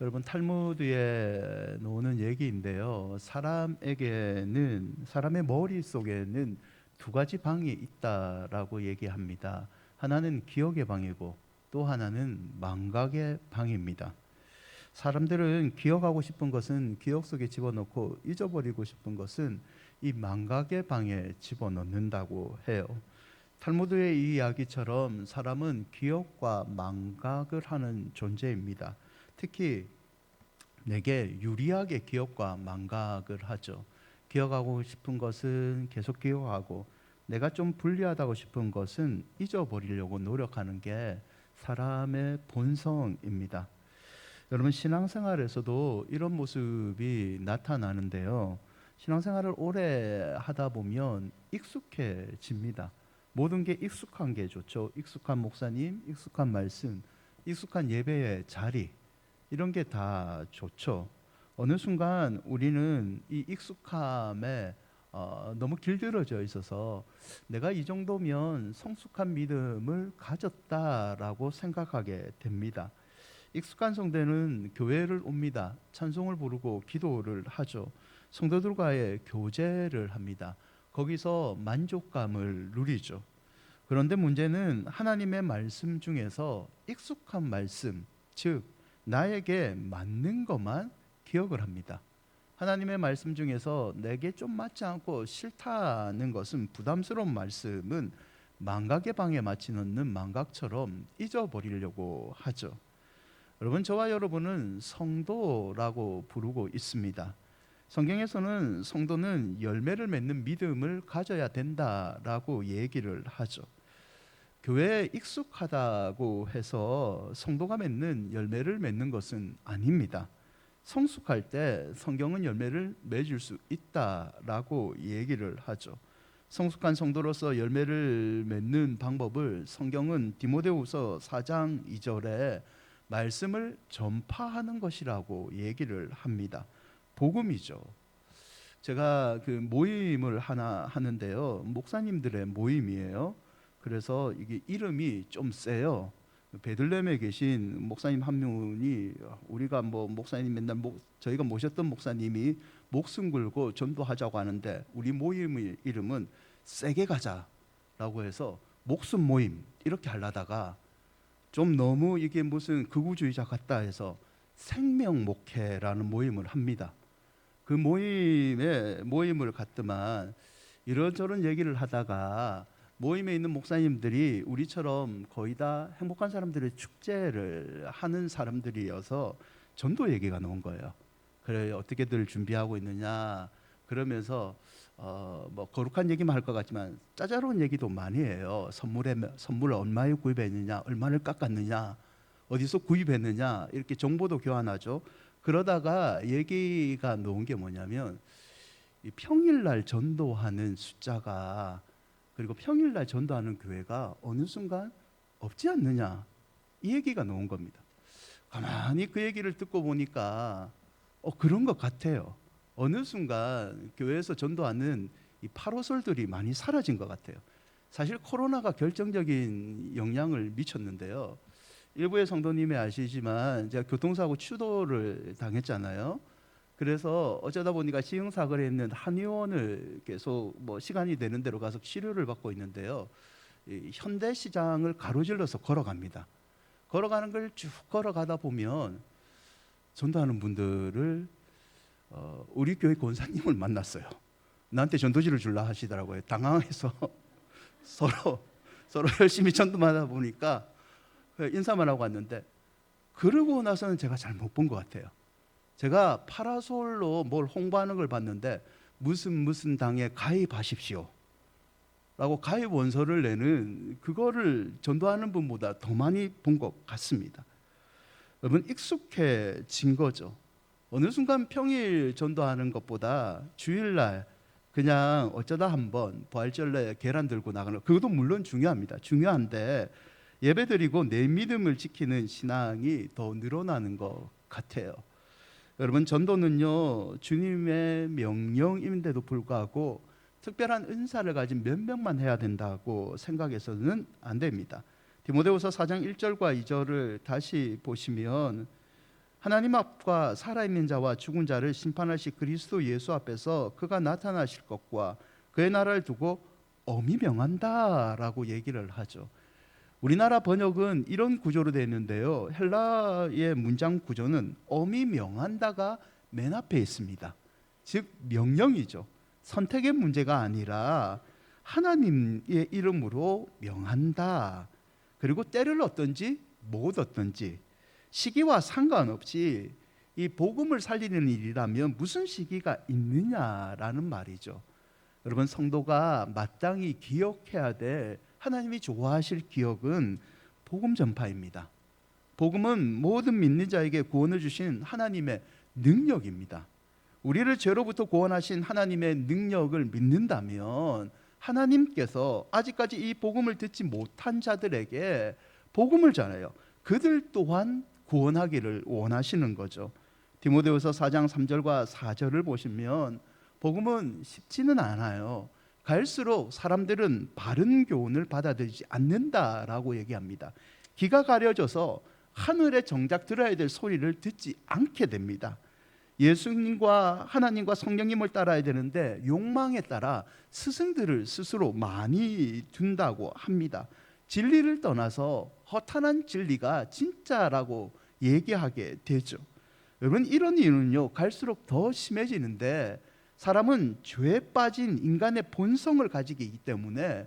여러분 탈무드에 나오는 얘기인데요. 사람에게는 사람의 머릿 속에는 두 가지 방이 있다라고 얘기합니다. 하나는 기억의 방이고 또 하나는 망각의 방입니다. 사람들은 기억하고 싶은 것은 기억 속에 집어넣고 잊어버리고 싶은 것은 이 망각의 방에 집어넣는다고 해요. 탈무드의 이 이야기처럼 사람은 기억과 망각을 하는 존재입니다. 특히 내게 유리하게 기억과 망각을 하죠. 기억하고 싶은 것은 계속 기억하고 내가 좀 불리하다고 싶은 것은 잊어버리려고 노력하는 게 사람의 본성입니다. 여러분 신앙생활에서도 이런 모습이 나타나는데요. 신앙생활을 오래 하다 보면 익숙해집니다. 모든 게 익숙한 게 좋죠. 익숙한 목사님, 익숙한 말씀, 익숙한 예배의 자리 이런 게 다 좋죠. 어느 순간 우리는 이 익숙함에 어, 너무 길들여져 있어서 내가 이 정도면 성숙한 믿음을 가졌다라고 생각하게 됩니다. 익숙한 성대는 교회를 옵니다. 찬송을 부르고 기도를 하죠. 성도들과의 교제를 합니다. 거기서 만족감을 누리죠. 그런데 문제는 하나님의 말씀 중에서 익숙한 말씀, 즉 나에게 맞는 것만 기억을 합니다. 하나님의 말씀 중에서 내게 좀 맞지 않고 싫다는 것은 부담스러운 말씀은 망각의 방에 맞치 넣는 망각처럼 잊어버리려고 하죠. 여러분 저와 여러분은 성도라고 부르고 있습니다. 성경에서는 성도는 열매를 맺는 믿음을 가져야 된다라고 얘기를 하죠. 교회에 익숙하다고 해서 성도가 맺는 열매를 맺는 것은 아닙니다. 성숙할 때 성경은 열매를 맺을 수 있다라고 얘기를 하죠. 성숙한 성도로서 열매를 맺는 방법을 성경은 디모데후서 4장 2절에 말씀을 전파하는 것이라고 얘기를 합니다. 복음이죠. 제가 그 모임을 하나 하는데요. 목사님들의 모임이에요. 그래서 이게 이름이 좀 세요. 베들렘에 계신 목사님 한 분이 우리가 뭐 목사님 맨날 목, 저희가 모셨던 목사님이 목숨 걸고 전도하자고 하는데 우리 모임의 이름은 세게 가자라고 해서 목숨 모임 이렇게 하려다가 좀 너무 이게 무슨 극우주의자 같다 해서 생명 목회라는 모임을 합니다. 그 모임에 모임을 갔더만 이런저런 얘기를 하다가 모임에 있는 목사님들이 우리처럼 거의 다 행복한 사람들의 축제를 하는 사람들이어서 전도 얘기가 나온 거예요. 그래 어떻게들 준비하고 있느냐 그러면서 어 뭐 거룩한 얘기만 할 것 같지만 짜잘한 얘기도 많이 해요. 선물에 선물 얼마에 구입했느냐, 얼마를 깎았느냐, 어디서 구입했느냐 이렇게 정보도 교환하죠. 그러다가 얘기가 나온 게 뭐냐면 이 평일 날 전도하는 숫자가 그리고 평일날 전도하는 교회가 어느 순간 없지 않느냐 이 얘기가 나온 겁니다. 가만히 그 얘기를 듣고 보니까 어 그런 것 같아요. 어느 순간 교회에서 전도하는 이 파로솔들이 많이 사라진 것 같아요. 사실 코로나가 결정적인 영향을 미쳤는데요. 일부의 성도님이 아시지만 제가 교통사고 추도를 당했잖아요. 그래서 어쩌다 보니까 지형사고를 했는 한의원을 계속 뭐 시간이 되는 대로 가서 치료를 받고 있는데요. 이 현대 시장을 가로질러서 걸어갑니다. 걸어가는 걸 쭉 걸어가다 보면 전도하는 분들을 어, 우리 교회 권사님을 만났어요. 나한테 전도지를 줄라 하시더라고요. 당황해서 서로 서로 열심히 전도하다 보니까 인사만 하고 왔는데 그러고 나서는 제가 잘 못 본 것 같아요. 제가 파라솔로 뭘 홍보하는 걸 봤는데 무슨 무슨 당에 가입하십시오. 라고 가입 원서를 내는 그거를 전도하는 분보다 더 많이 본 것 같습니다. 여러분 익숙해진 거죠. 어느 순간 평일 전도하는 것보다 주일날 그냥 어쩌다 한번 부활절에 계란 들고 나가는 그것도 물론 중요합니다. 중요한데 예배드리고 내 믿음을 지키는 신앙이 더 늘어나는 것 같아요. 여러분 전도는요 주님의 명령임에도 불구하고 특별한 은사를 가진 몇 명만 해야 된다고 생각해서는 안 됩니다. 디모데후서 4장 1절과 2절을 다시 보시면 하나님 앞과 살아있는 자와 죽은 자를 심판하실 그리스도 예수 앞에서 그가 나타나실 것과 그의 나라를 두고 엄히 명한다라고 얘기를 하죠. 우리나라 번역은 이런 구조로 되어 있는데요. 헬라의 문장 구조는 엄히 명한다가 맨 앞에 있습니다. 즉 명령이죠. 선택의 문제가 아니라 하나님의 이름으로 명한다. 그리고 때를 얻든지 못 얻든지 시기와 상관없이 이 복음을 살리는 일이라면 무슨 시기가 있느냐라는 말이죠. 여러분 성도가 마땅히 기억해야 될 하나님이 좋아하실 기억은 복음 전파입니다. 복음은 모든 믿는 자에게 구원을 주신 하나님의 능력입니다. 우리를 죄로부터 구원하신 하나님의 능력을 믿는다면 하나님께서 아직까지 이 복음을 듣지 못한 자들에게 복음을 전해요. 그들 또한 구원하기를 원하시는 거죠. 디모데후서 4장 3절과 4절을 보시면 복음은 쉽지는 않아요. 갈수록 사람들은 바른 교훈을 받아들이지 않는다라고 얘기합니다. 귀가 가려져서 하늘에 정작 들어야 될 소리를 듣지 않게 됩니다. 예수님과 하나님과 성령님을 따라야 되는데 욕망에 따라 스승들을 스스로 많이 둔다고 합니다. 진리를 떠나서 허탄한 진리가 진짜라고 얘기하게 되죠. 여러분 이런 이유는요 갈수록 더 심해지는데 사람은 죄에 빠진 인간의 본성을 가지기 때문에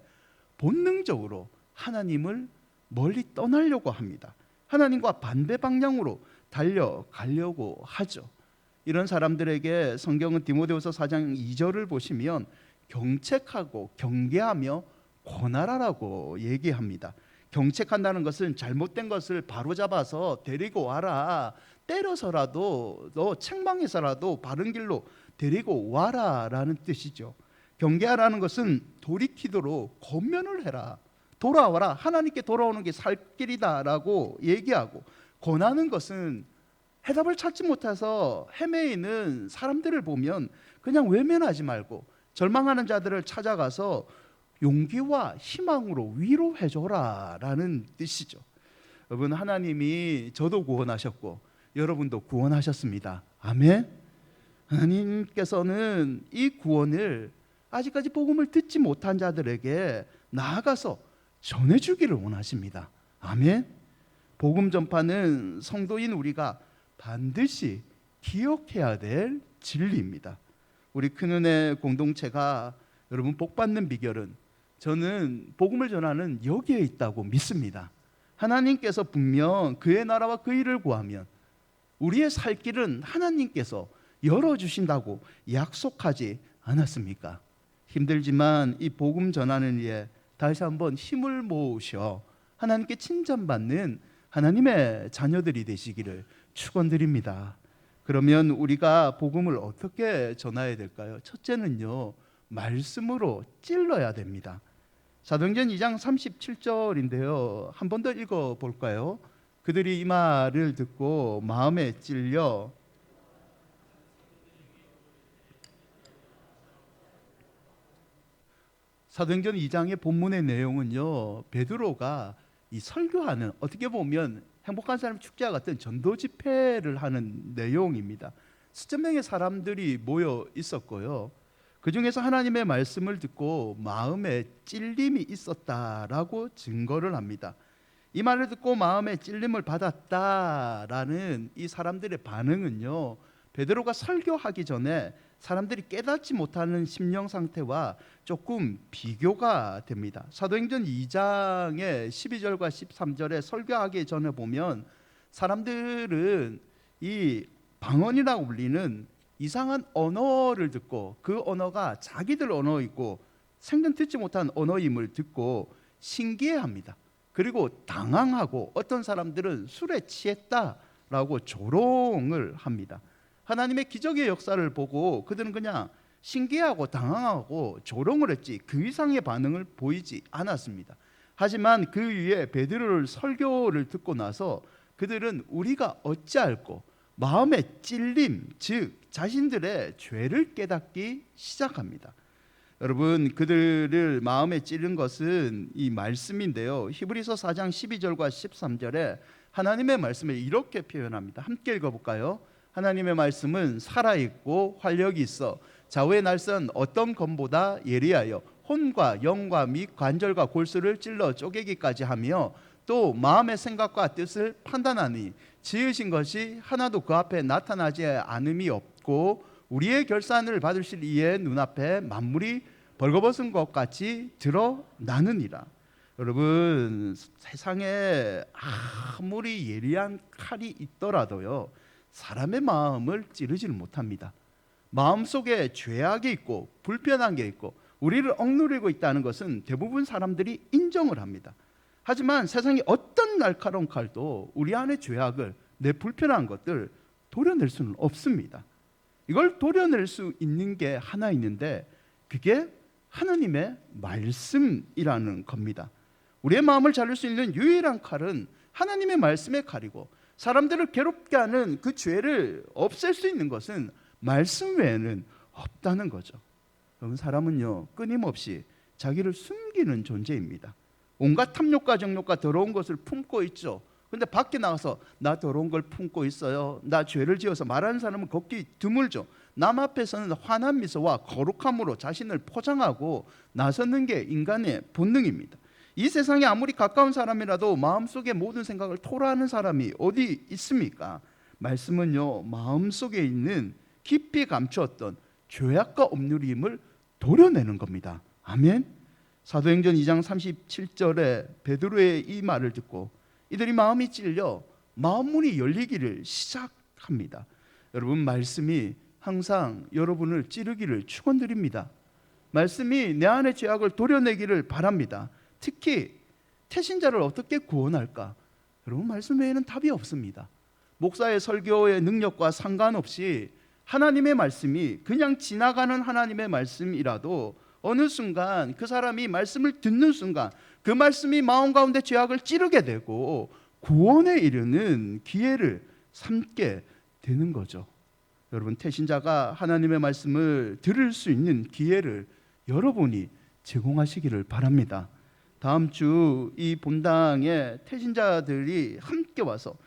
본능적으로 하나님을 멀리 떠나려고 합니다. 하나님과 반대 방향으로 달려가려고 하죠. 이런 사람들에게 성경은 디모데후서 4장 2절을 보시면 경책하고 경계하며 권하라라고 얘기합니다. 경책한다는 것은 잘못된 것을 바로잡아서 데리고 와라. 때려서라도 너 책망해서라도 바른 길로 데리고 와라라는 뜻이죠. 경계하라는 것은 돌이키도록 권면을 해라. 돌아와라. 하나님께 돌아오는 게 살 길이다라고 얘기하고 권하는 것은 해답을 찾지 못해서 헤매이는 사람들을 보면 그냥 외면하지 말고 절망하는 자들을 찾아가서 용기와 희망으로 위로해 줘라라는 뜻이죠. 여러분 하나님이 저도 구원하셨고 여러분도 구원하셨습니다. 아멘. 하나님께서는 이 구원을 아직까지 복음을 듣지 못한 자들에게 나아가서 전해 주기를 원하십니다. 아멘. 복음 전파는 성도인 우리가 반드시 기억해야 될 진리입니다. 우리 큰은혜 공동체가 여러분 복 받는 비결은 저는 복음을 전하는 여기에 있다고 믿습니다. 하나님께서 분명 그의 나라와 그 일을 구하면 우리의 살 길은 하나님께서 열어 주신다고 약속하지 않았습니까? 힘들지만 이 복음 전하는 일에 다시 한번 힘을 모으셔 하나님께 칭찬받는 하나님의 자녀들이 되시기를 축원드립니다. 그러면 우리가 복음을 어떻게 전해야 될까요? 첫째는요. 말씀으로 찔러야 됩니다. 사도행전 2장 37절인데요. 한 번 더 읽어 볼까요? 그들이 이 말을 듣고 마음에 찔려 사도행전 2장의 본문의 내용은요. 베드로가 이 설교하는 어떻게 보면 행복한 사람 축제와 같은 전도 집회를 하는 내용입니다. 수천 명의 사람들이 모여 있었고요. 그 중에서 하나님의 말씀을 듣고 마음에 찔림이 있었다라고 증거를 합니다. 이 말을 듣고 마음에 찔림을 받았다라는 이 사람들의 반응은요. 베드로가 설교하기 전에 사람들이 깨닫지 못하는 심령 상태와 조금 비교가 됩니다. 사도행전 2장의 12절과 13절에 설교하기 전에 보면 사람들은 이 방언이라고 불리는 이상한 언어를 듣고 그 언어가 자기들 언어이고 생전 듣지 못한 언어임을 듣고 신기해합니다. 그리고 당황하고 어떤 사람들은 술에 취했다라고 조롱을 합니다. 하나님의 기적의 역사를 보고 그들은 그냥 신기하고 당황하고 조롱을 했지 그 이상의 반응을 보이지 않았습니다. 하지만 그 위에 베드로를 설교를 듣고 나서 그들은 우리가 어찌할꼬 마음의 찔림 즉 자신들의 죄를 깨닫기 시작합니다. 여러분 그들을 마음에 찌른 것은 이 말씀인데요. 히브리서 4장 12절과 13절에 하나님의 말씀을 이렇게 표현합니다. 함께 읽어 볼까요? 하나님의 말씀은 살아 있고 활력이 있어 좌우의 날선 어떤 검보다 예리하여 혼과 영과 및 관절과 골수를 찔러 쪼개기까지 하며 또 마음의 생각과 뜻을 판단하니 지으신 것이 하나도 그 앞에 나타나지 않음이 없고 우리의 결산을 받으실 이의 눈앞에 만물이 벌거벗은 것 같이 드러나느니라. 여러분 세상에 아무리 예리한 칼이 있더라도요 사람의 마음을 찌르지를 못합니다. 마음 속에 죄악이 있고 불편한 게 있고 우리를 억누르고 있다는 것은 대부분 사람들이 인정을 합니다. 하지만 세상에 어떤 날카로운 칼도 우리 안의 죄악을 내 불편한 것들 도려낼 수는 없습니다. 이걸 도려낼 수 있는 게 하나 있는데 그게 하나님의 말씀이라는 겁니다. 우리의 마음을 자를 수 있는 유일한 칼은 하나님의 말씀의 칼이고 사람들을 괴롭게 하는 그 죄를 없앨 수 있는 것은 말씀 외에는 없다는 거죠. 여러분 사람은요 끊임없이 자기를 숨기는 존재입니다. 온갖 탐욕과 정욕과 더러운 것을 품고 있죠. 근데 밖에 나가서 나 더러운 걸 품고 있어요. 나 죄를 지어서 말하는 사람은 걷기 드물죠. 남 앞에서는 환한 미소와 거룩함으로 자신을 포장하고 나서는 게 인간의 본능입니다. 이 세상에 아무리 가까운 사람이라도 마음속에 모든 생각을 토로하는 사람이 어디 있습니까? 말씀은요 마음속에 있는 깊이 감추었던 죄악과 억누림을 도려내는 겁니다. 아멘. 사도행전 2장 37절에 베드로의 이 말을 듣고 이들이 마음이 찔려 마음 문이 열리기를 시작합니다. 여러분 말씀이 항상 여러분을 찌르기를 축원드립니다. 말씀이 내 안의 죄악을 도려내기를 바랍니다. 특히 태신자를 어떻게 구원할까? 여러분 말씀 외에는 답이 없습니다. 목사의 설교의 능력과 상관없이 하나님의 말씀이 그냥 지나가는 하나님의 말씀이라도 어느 순간 그 사람이 말씀을 듣는 순간 그 말씀이 마음 가운데 죄악을 찌르게 되고 구원에 이르는 기회를 삼게 되는 거죠. 여러분 태신자가 하나님의 말씀을 들을 수 있는 기회를 여러분이 제공하시기를 바랍니다. 다음 주 이 본당에 태신자들이 함께 와서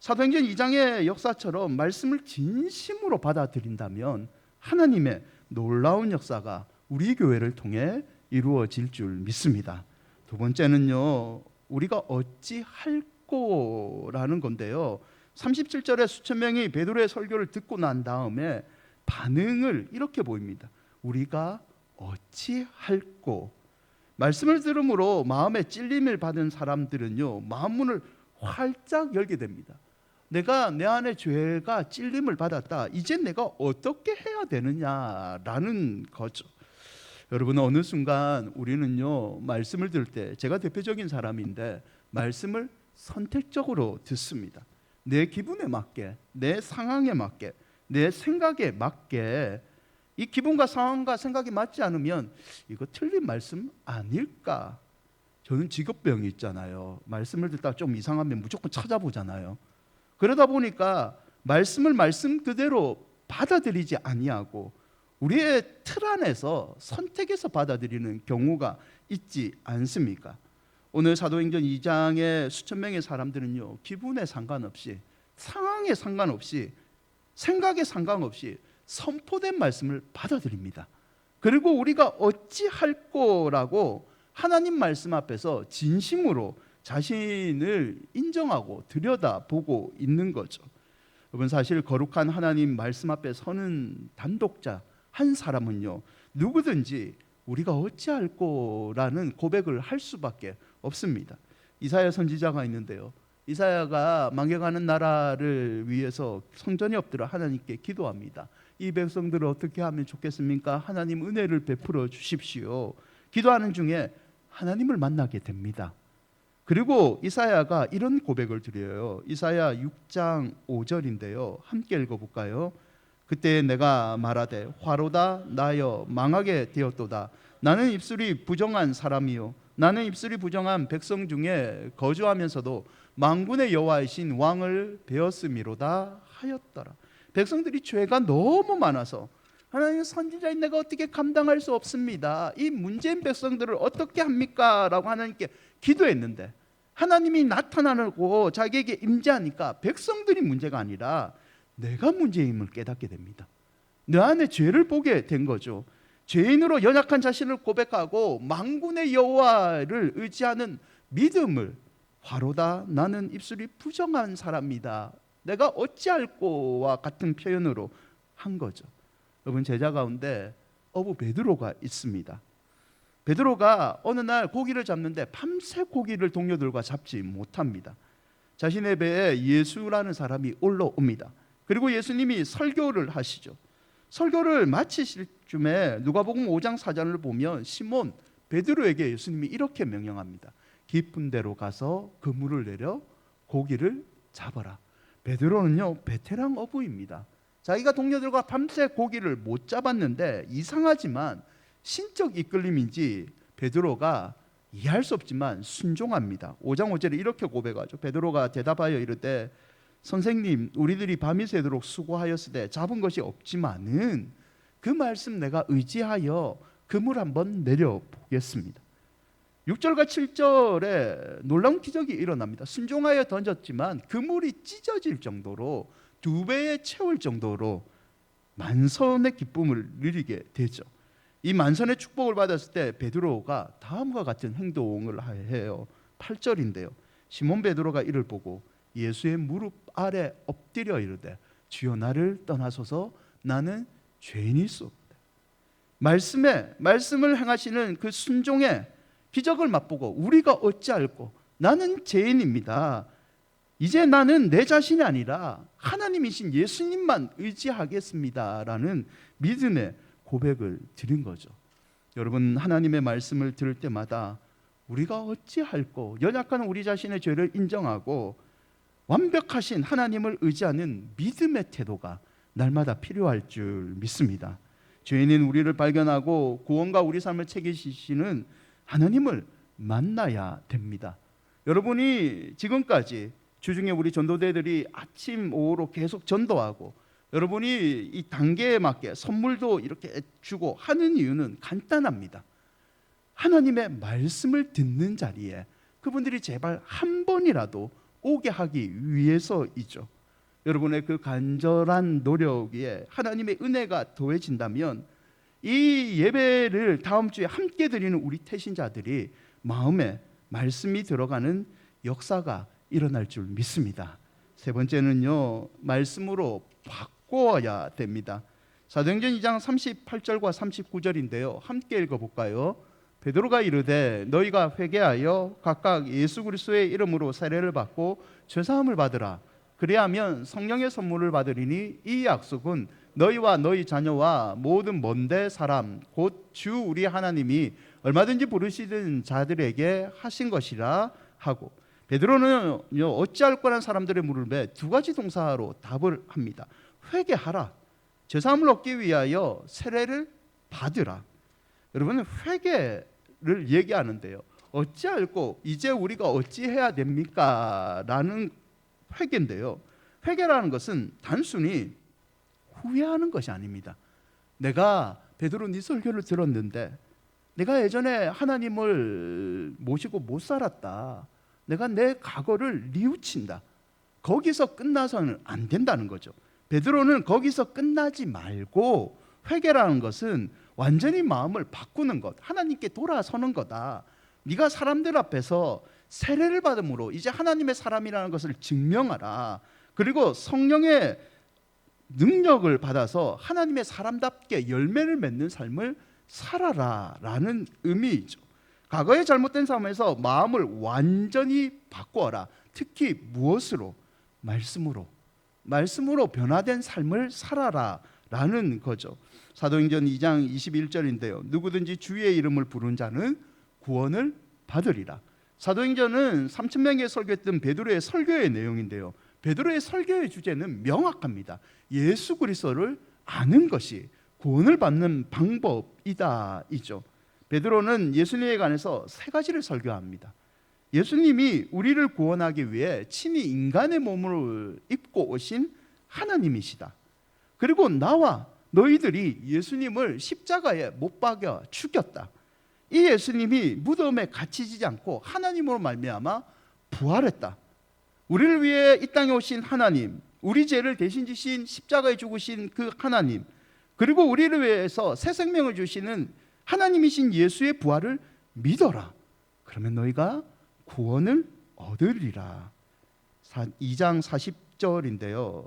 사도행전 2장의 역사처럼 말씀을 진심으로 받아들인다면 하나님의 놀라운 역사가 우리 교회를 통해 이루어질 줄 믿습니다. 두 번째는요. 우리가 어찌 할꼬라는 건데요. 37절에 수천 명이 베드로의 설교를 듣고 난 다음에 반응을 이렇게 보입니다. 우리가 어찌 할꼬 말씀을 들음으로 마음에 찔림을 받은 사람들은요. 마음문을 활짝 열게 됩니다. 내가 내 안에 죄가 찔림을 받았다. 이제 내가 어떻게 해야 되느냐라는 거죠. 여러분 어느 순간 우리는요 말씀을 들을 때 제가 대표적인 사람인데 말씀을 선택적으로 듣습니다. 내 기분에 맞게, 내 상황에 맞게, 내 생각에 맞게 이 기분과 상황과 생각이 맞지 않으면 이거 틀린 말씀 아닐까? 저는 직업병이 있잖아요. 말씀을 듣다 좀 이상하면 무조건 찾아보잖아요. 그러다 보니까 말씀을 말씀 그대로 받아들이지 아니하고 우리의 틀 안에서 선택해서 받아들이는 경우가 있지 않습니까? 오늘 사도행전 2장의 수천 명의 사람들은요 기분에 상관없이 상황에 상관없이 생각에 상관없이 선포된 말씀을 받아들입니다. 그리고 우리가 어찌 할 거라고 하나님 말씀 앞에서 진심으로 자신을 인정하고 들여다보고 있는 거죠. 여러분 사실 거룩한 하나님 말씀 앞에 서는 단독자 한 사람은요 누구든지 우리가 어찌할 거라는 고백을 할 수밖에 없습니다. 이사야 선지자가 있는데요. 이사야가 망해가는 나라를 위해서 성전이 엎드려 하나님께 기도합니다. 이 백성들을 어떻게 하면 좋겠습니까? 하나님 은혜를 베풀어 주십시오. 기도하는 중에 하나님을 만나게 됩니다. 그리고 이사야가 이런 고백을 드려요. 이사야 6장 5절인데요. 함께 읽어 볼까요? 그때 내가 말하되 화로다 나여 망하게 되었도다. 나는 입술이 부정한 사람이요. 나는 입술이 부정한 백성 중에 거주하면서도 망군의 여호와이신 왕을 배웠음이로다 하였더라. 백성들이 죄가 너무 많아서 하나님 선지자인 내가 어떻게 감당할 수 없습니다. 이 문제인 백성들을 어떻게 합니까? 라고 하나님께 기도했는데 하나님이 나타나고 자기에게 임재하니까 백성들이 문제가 아니라 내가 문제임을 깨닫게 됩니다. 내 안에 죄를 보게 된 거죠. 죄인으로 연약한 자신을 고백하고 망군의 여호와를 의지하는 믿음을 화로다 나는 입술이 부정한 사람이다. 내가 어찌할꼬와 같은 표현으로 한 거죠. 여러분 제자 가운데 어부 베드로가 있습니다. 베드로가 어느 날 고기를 잡는데 밤새 고기를 동료들과 잡지 못합니다. 자신의 배에 예수라는 사람이 올라옵니다. 그리고 예수님이 설교를 하시죠. 설교를 마치실 쯤에 누가복음 5장 4절을 보면 시몬 베드로에게 예수님이 이렇게 명령합니다. 깊은 데로 가서 그물을 내려 고기를 잡아라. 베드로는요 베테랑 어부입니다. 자기가 동료들과 밤새 고기를 못 잡았는데 이상하지만 신적 이끌림인지 베드로가 이해할 수 없지만 순종합니다. 5장 5절에 이렇게 고백하죠. 베드로가 대답하여 이르되 선생님 우리들이 밤이 새도록 수고하였으되 잡은 것이 없지만은 그 말씀 내가 의지하여 그물 한번 내려 보겠습니다. 6절과 7절에 놀라운 기적이 일어납니다. 순종하여 던졌지만 그물이 찢어질 정도로 두 배에 채울 정도로 만선의 기쁨을 누리게 되죠. 이 만선의 축복을 받았을 때 베드로가 다음과 같은 행동을 해요. 8절인데요. 시몬 베드로가 이를 보고 예수의 무릎 아래 엎드려 이르되 주여 나를 떠나소서 나는 죄인이소이다. 말씀에 말씀을 행하시는 그 순종의 기적을 맛보고 우리가 어찌할꼬 나는 죄인입니다. 이제 나는 내 자신이 아니라 하나님이신 예수님만 의지하겠습니다라는 믿음의 고백을 드린 거죠. 여러분 하나님의 말씀을 들을 때마다 우리가 어찌할꼬 연약한 우리 자신의 죄를 인정하고 완벽하신 하나님을 의지하는 믿음의 태도가 날마다 필요할 줄 믿습니다. 죄인인 우리를 발견하고 구원과 우리 삶을 책임지시는 하나님을 만나야 됩니다. 여러분이 지금까지 주중에 우리 전도대들이 아침 오후로 계속 전도하고 여러분이 이 단계에 맞게 선물도 이렇게 주고 하는 이유는 간단합니다. 하나님의 말씀을 듣는 자리에 그분들이 제발 한 번이라도 오게 하기 위해서이죠. 여러분의 그 간절한 노력 위에 하나님의 은혜가 더해진다면 이 예배를 다음 주에 함께 드리는 우리 태신자들이 마음에 말씀이 들어가는 역사가 일어날 줄 믿습니다. 세 번째는요, 말씀으로 바꿔야 됩니다. 사도행전 2장 38절과 39절인데요. 함께 읽어 볼까요? 베드로가 이르되 너희가 회개하여 각각 예수 그리스도의 이름으로 세례를 받고 죄 사함을 받으라. 그리하면 성령의 선물을 받으리니 이 약속은 너희와 너희 자녀와 모든 먼데 사람 곧 주 우리 하나님이 얼마든지 부르시는 자들에게 하신 것이라 하고 베드로는 어찌할 거란 사람들의 물음에 두 가지 동사로 답을 합니다. 회개하라. 죄사함을 얻기 위하여 세례를 받으라. 여러분 회개를 얘기하는데요. 어찌할꼬 이제 우리가 어찌해야 됩니까?라는 회개인데요. 회개라는 것은 단순히 후회하는 것이 아닙니다. 내가 베드로 네 설교를 들었는데 내가 예전에 하나님을 모시고 못 살았다. 내가 내 과거를 뉘우친다. 거기서 끝나서는 안 된다는 거죠. 베드로는 거기서 끝나지 말고 회개라는 것은 완전히 마음을 바꾸는 것, 하나님께 돌아서는 거다. 네가 사람들 앞에서 세례를 받음으로 이제 하나님의 사람이라는 것을 증명하라. 그리고 성령의 능력을 받아서 하나님의 사람답게 열매를 맺는 삶을 살아라라는 의미이죠. 과거의 잘못된 삶에서 마음을 완전히 바꾸어라. 특히 무엇으로? 말씀으로. 말씀으로 변화된 삶을 살아라라는 거죠. 사도행전 2장 21절인데요. 누구든지 주의 이름을 부른 자는 구원을 받으리라. 사도행전은 3천 명의 설교했던 베드로의 설교의 내용인데요. 베드로의 설교의 주제는 명확합니다. 예수 그리스도를 아는 것이 구원을 받는 방법이다이죠. 베드로는 예수님에 관해서 세 가지를 설교합니다. 예수님이 우리를 구원하기 위해 친히 인간의 몸을 입고 오신 하나님이시다. 그리고 나와 너희들이 예수님을 십자가에 못 박여 죽였다. 이 예수님이 무덤에 갇히지 않고 하나님으로 말미암아 부활했다. 우리를 위해 이 땅에 오신 하나님, 우리 죄를 대신 지신 십자가에 죽으신 그 하나님, 그리고 우리를 위해서 새 생명을 주시는 하나님이신 예수의 부활을 믿어라. 그러면 너희가 구원을 얻으리라. 2장 40절인데요.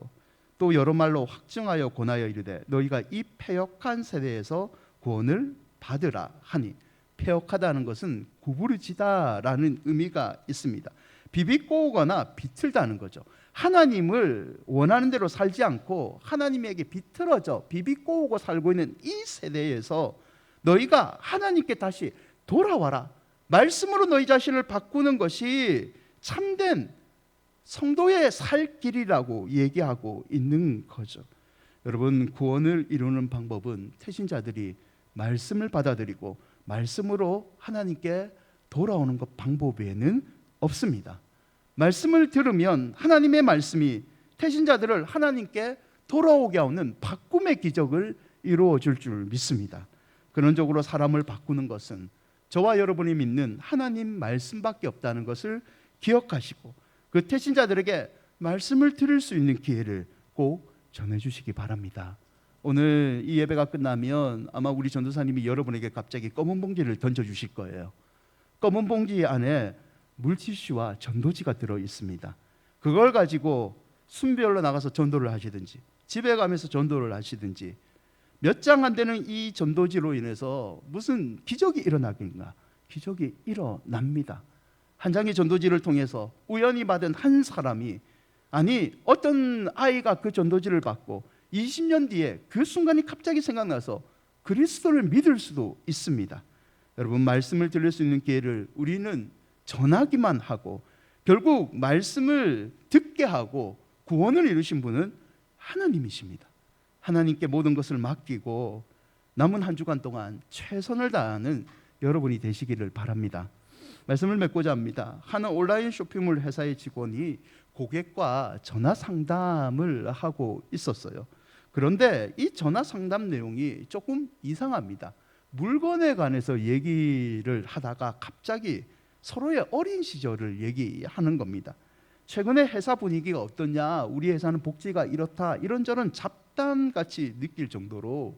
또 여러 말로 확증하여 권하여 이르되 너희가 이 패역한 세대에서 구원을 받으라 하니 패역하다는 것은 구부러지다라는 의미가 있습니다. 비비꼬거나 비틀다는 거죠. 하나님을 원하는 대로 살지 않고 하나님에게 비틀어져 비비꼬고 살고 있는 이 세대에서 너희가 하나님께 다시 돌아와라. 말씀으로 너희 자신을 바꾸는 것이 참된 성도의 살 길이라고 얘기하고 있는 거죠. 여러분 구원을 이루는 방법은 태신자들이 말씀을 받아들이고 말씀으로 하나님께 돌아오는 것 방법 외에는 없습니다. 말씀을 들으면 하나님의 말씀이 태신자들을 하나님께 돌아오게 하는 바꿈의 기적을 이루어 줄 줄 믿습니다. 근원적으로 사람을 바꾸는 것은 저와 여러분이 믿는 하나님 말씀밖에 없다는 것을 기억하시고 그 태신자들에게 말씀을 들을 수 있는 기회를 꼭 전해 주시기 바랍니다. 오늘 이 예배가 끝나면 아마 우리 전도사님이 여러분에게 갑자기 검은 봉지를 던져 주실 거예요. 검은 봉지 안에 물티슈와 전도지가 들어 있습니다. 그걸 가지고 순별로 나가서 전도를 하시든지 집에 가면서 전도를 하시든지 몇 장 안 되는 이 전도지로 인해서 무슨 기적이 일어나긴가? 기적이 일어납니다. 한 장의 전도지를 통해서 우연히 받은 한 사람이 아니 어떤 아이가 그 전도지를 받고 20년 뒤에 그 순간이 갑자기 생각나서 그리스도를 믿을 수도 있습니다. 여러분 말씀을 들을 수 있는 기회를 우리는 전하기만 하고 결국 말씀을 듣게 하고 구원을 이루신 분은 하나님이십니다. 하나님께 모든 것을 맡기고 남은 한 주간 동안 최선을 다하는 여러분이 되시기를 바랍니다. 말씀을 맺고자 합니다. 한 온라인 쇼핑몰 회사의 직원이 고객과 전화 상담을 하고 있었어요. 그런데 이 전화 상담 내용이 조금 이상합니다. 물건에 관해서 얘기를 하다가 갑자기 서로의 어린 시절을 얘기하는 겁니다. 최근에 회사 분위기가 어떠냐, 우리 회사는 복지가 이렇다, 이런저런 잡담 같이 느낄 정도로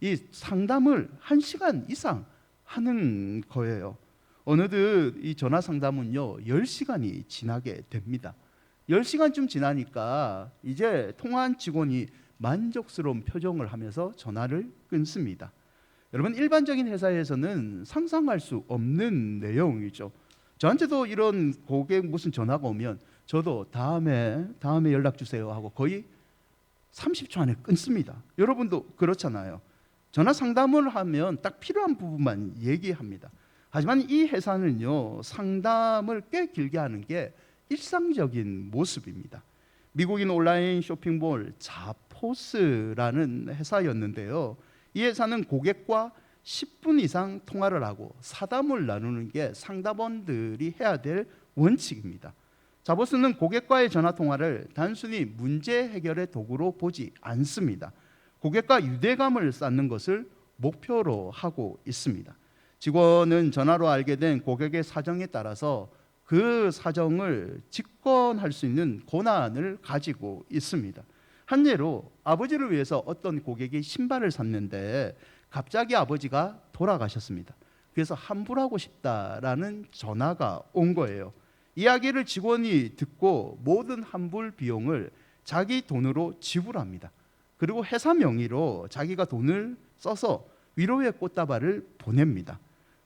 이 상담을 한 시간 이상 하는 거예요. 어느덧 이 전화 상담은요, 10시간이 지나게 됩니다. 10시간쯤 지나니까 이제 통화한 직원이 만족스러운 표정을 하면서 전화를 끊습니다. 여러분 일반적인 회사에서는 상상할 수 없는 내용이죠. 저한테도 이런 고객 무슨 전화가 오면 저도 다음에 다음에 연락 주세요 하고 거의 30초 안에 끊습니다. 여러분도 그렇잖아요. 전화 상담을 하면 딱 필요한 부분만 얘기합니다. 하지만 이 회사는요 상담을 꽤 길게 하는 게 일상적인 모습입니다. 미국인 온라인 쇼핑몰 자포스라는 회사였는데요. 이 회사는 고객과 10분 이상 통화를 하고 사담을 나누는 게 상담원들이 해야 될 원칙입니다. 자보스는 고객과의 전화 통화를 단순히 문제 해결의 도구로 보지 않습니다. 고객과 유대감을 쌓는 것을 목표로 하고 있습니다. 직원은 전화로 알게 된 고객의 사정에 따라서 그 사정을 직권할 수 있는 권한을 가지고 있습니다. 한 예로 아버지를 위해서 어떤 고객이 신발을 샀는데 갑자기 아버지가 돌아가셨습니다. 그래서 환불하고 싶다라는 전화가 온 거예요. 이야기를 직원이 듣고 모든 환불 비용을 자기 돈으로 지불합니다. 그리고 회사 명의로 자기가 돈을 써서 위로의 꽃다발을 보냅니다.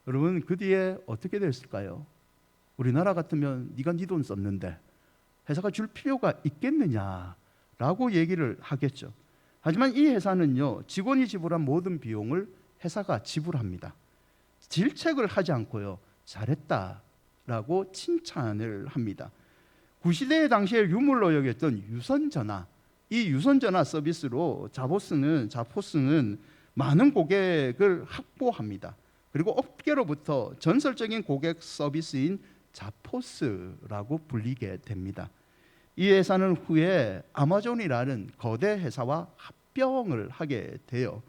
여러분 그 뒤에 어떻게 됐을까요? 우리나라 같으면 네가 네 돈 썼는데 회사가 줄 필요가 있겠느냐 라고 얘기를 하겠죠. 하지만 이 회사는요 직원이 지불한 모든 비용을 회사가 지불합니다. 질책을 하지 않고요 잘했다 라고 칭찬을 합니다. 구시대 당시에 유물로 여겼던 유선전화 이 유선전화 서비스로 자보스는 자포스는 많은 고객을 확보합니다. 그리고 업계로부터 전설적인 고객 서비스인 자포스라고 불리게 됩니다. 이 회사는 후에 아마존이라는 거대 회사와 합병을 하게 돼요.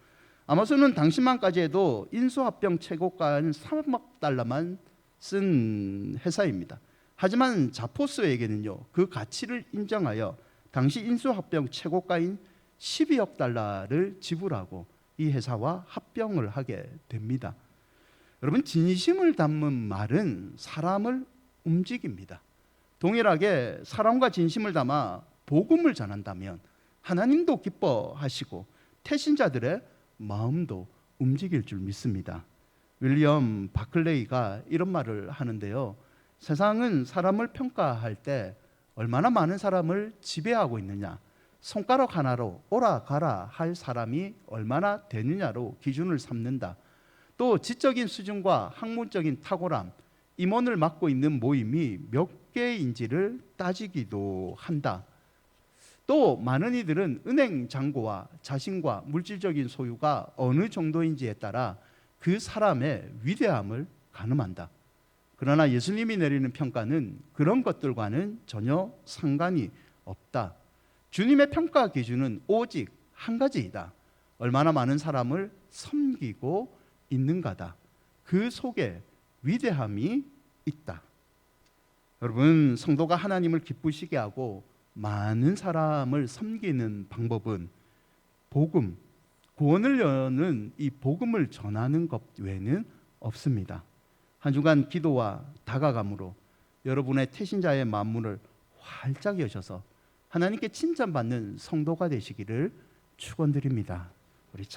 아마존은 당시만까지 해도 인수합병 최고가인 3억 달러만 쓴 회사입니다. 하지만 자포스에게는요 그 가치를 인정하여 당시 인수합병 최고가인 12억 달러를 지불하고 이 회사와 합병을 하게 됩니다. 여러분 진심을 담은 말은 사람을 움직입니다. 동일하게 사람과 진심을 담아 복음을 전한다면 하나님도 기뻐하시고 태신자들의 마음도 움직일 줄 믿습니다. 윌리엄 바클레이가 이런 말을 하는데요. 세상은 사람을 평가할 때 얼마나 많은 사람을 지배하고 있느냐, 손가락 하나로 오라 가라 할 사람이 얼마나 되느냐로 기준을 삼는다. 또 지적인 수준과 학문적인 탁월함, 임원을 맡고 있는 모임이 몇 개인지를 따지기도 한다. 또 많은 이들은 은행 잔고와 자신과 물질적인 소유가 어느 정도인지에 따라 그 사람의 위대함을 가늠한다. 그러나 예수님이 내리는 평가는 그런 것들과는 전혀 상관이 없다. 주님의 평가 기준은 오직 한 가지이다. 얼마나 많은 사람을 섬기고 있는가다. 그 속에 위대함이 있다. 여러분, 성도가 하나님을 기쁘시게 하고 많은 사람을 섬기는 방법은 복음, 구원을 여는 이 복음을 전하는 것 외에는 없습니다. 한 주간 기도와 다가감으로 여러분의 태신자의 만문을 활짝 여셔서 하나님께 칭찬받는 성도가 되시기를 축원드립니다.